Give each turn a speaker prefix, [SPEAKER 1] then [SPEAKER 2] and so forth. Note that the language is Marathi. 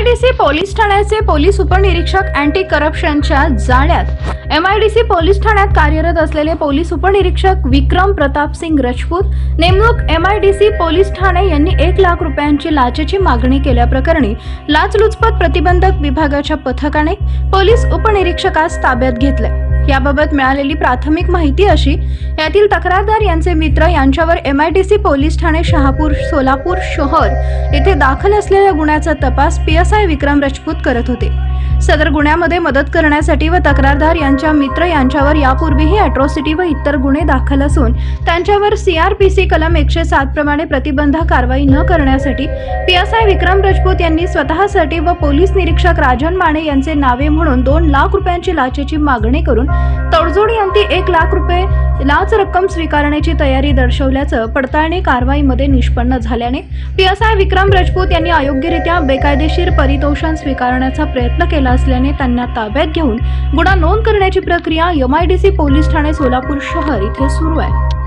[SPEAKER 1] पोलीस ठाण्याचे पोलीस उपनिरीक्षक अँटी करप्शनच्या जाळ्यात एमआयडीसी पोलीस ठाण्यात कार्यरत असलेले पोलीस उपनिरीक्षक विक्रम प्रताप सिंग राजपूत नेमणूक एमआयडीसी पोलीस ठाणे यांनी एक लाख रुपयांची लाचेची मागणी केल्याप्रकरणी लाचलुचपत प्रतिबंधक विभागाच्या पथकाने पोलीस उपनिरीक्षकास ताब्यात घेतले. याबाबत मिळालेली प्राथमिक माहिती अशी यातील तक्रारदार यांचे मित्र यांच्यावर M I T C police Thane Shahapur Solapur शहर येथे दाखल असलेल्या गुन्ह्याचा तपास P S I Vikram Rajput करत होते. सदर गुन्ह्यामध्ये मदत करण्यासाठी व तक्रारदार यांच्या मित्र यांच्यावर यापूर्वीही अॅट्रॉसिटी व इतर गुन्हे दाखल असून त्यांच्यावर सीआरपीसी कलम एकशे सात प्रमाणे प्रतिबंध कारवाई न करण्यासाठी P S I Vikram Rajput यांनी स्वतःसाठी व पोलीस निरीक्षक राजन माने यांचे नावे म्हणून दोन लाख रुपयांची लाचेची मागणी करून तडजोड अंती एक लाख रुपये लाच रक्कम स्वीकारण्याची तयारी दर्शवल्याचं पडताळणी कारवाईमध्ये निष्पन्न झाल्याने P S I Vikram Rajput यांनी अयोग्यरित्या बेकायदेशीर परितोषण स्वीकारण्याचा प्रयत्न केला असल्याने त्यांना ताब्यात घेऊन गुन्हा नोंद करण्याची प्रक्रिया एमआयडीसी पोलीस ठाणे सोलापूर शहर इथे सुरू आहे.